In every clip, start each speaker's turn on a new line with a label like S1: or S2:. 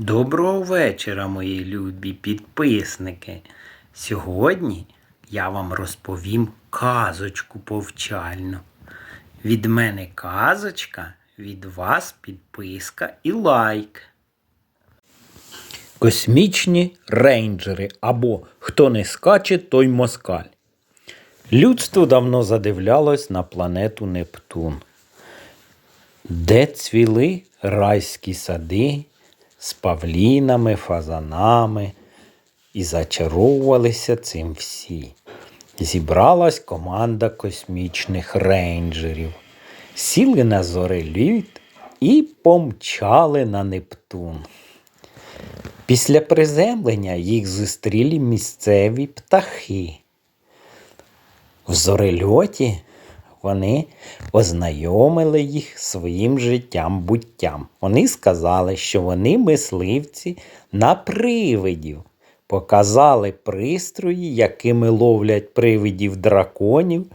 S1: Доброго вечора, мої любі підписники. Сьогодні я вам розповім казочку повчальну. Від мене казочка, від вас підписка і лайк. Космічні рейнджери або хто не скаче, той москаль. Людство давно задивлялось на планету Нептун де цвіли райські сади з павлінами, фазанами, і зачаровувалися цим всі. Зібралась команда космічних рейнджерів, сіли на зореліт і помчали на Нептун. Після приземлення їх зустріли місцеві птахи. В зорельоті вони ознайомили їх своїм життям буттям. Вони сказали, що вони мисливці на привидів, показали пристрої, якими ловлять привидів драконів,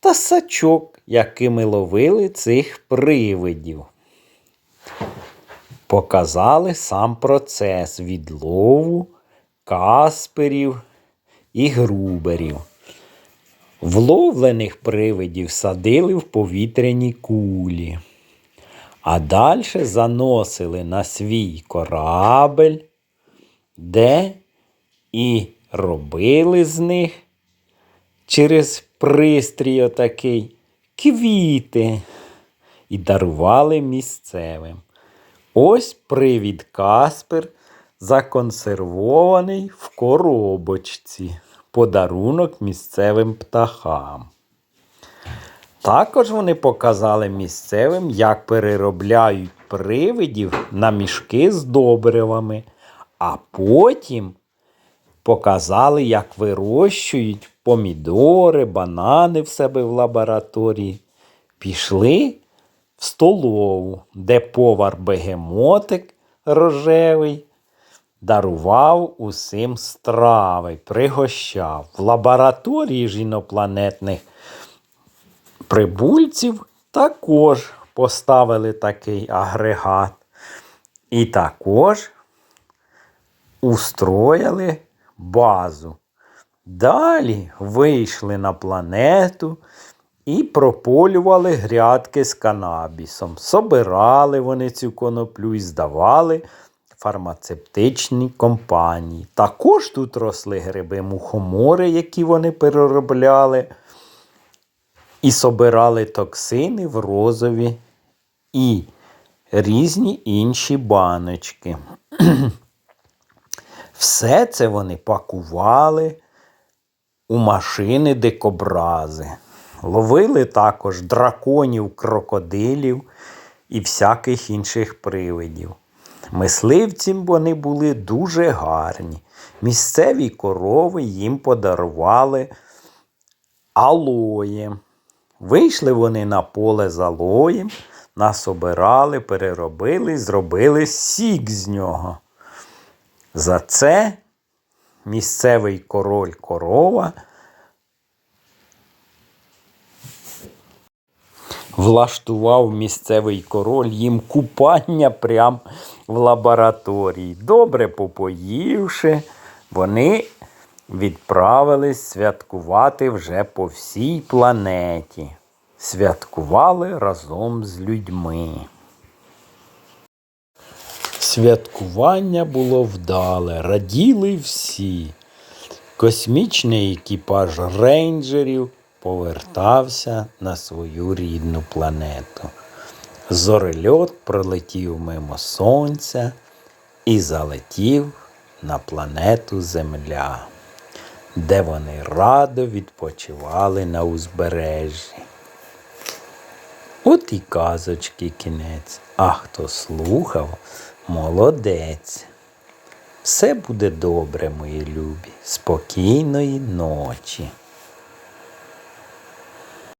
S1: та сачок, якими ловили цих привидів. Показали сам процес відлову касперів і груберів. Вловлених привидів садили в повітряні кулі, а далі заносили на свій корабель, де і робили з них через пристрій отакий квіти і дарували місцевим. Ось привід Каспер законсервований в коробочці подарунок місцевим птахам. Також вони показали місцевим, як переробляють привидів на мішки з добривами, а потім показали, як вирощують помідори, банани в себе в лабораторії. Пішли в столову, де повар бегемотик рожевий дарував усім страви, пригощав. В лабораторії ж інопланетних прибульців також поставили такий агрегат. І також устроїли базу. Далі вийшли на планету і прополювали грядки з канабісом. Собирали вони цю коноплю і здавали фармацевтичні компанії. Також тут росли гриби мухомори, які вони переробляли, і собирали токсини в розові і різні інші баночки. Все це вони пакували у машини дикобрази. Ловили також драконів, крокодилів і всяких інших привидів. Мисливцям вони були дуже гарні. Місцеві корови їм подарували алоєм. Вийшли вони на поле з алоєм, насобирали, переробили, зробили сік з нього. За це місцевий король корова влаштував місцевий король їм купання прямо в лабораторії. Добре попоївши, вони відправились святкувати вже по всій планеті. Святкували разом з людьми. Святкування було вдале, раділи всі. Космічний екіпаж рейнджерів повертався на свою рідну планету. Зорельот пролетів мимо сонця і залетів на планету Земля, де вони радо відпочивали на узбережжі. От і казочки кінець, а хто слухав, молодець. Все буде добре, мої любі, спокійної ночі.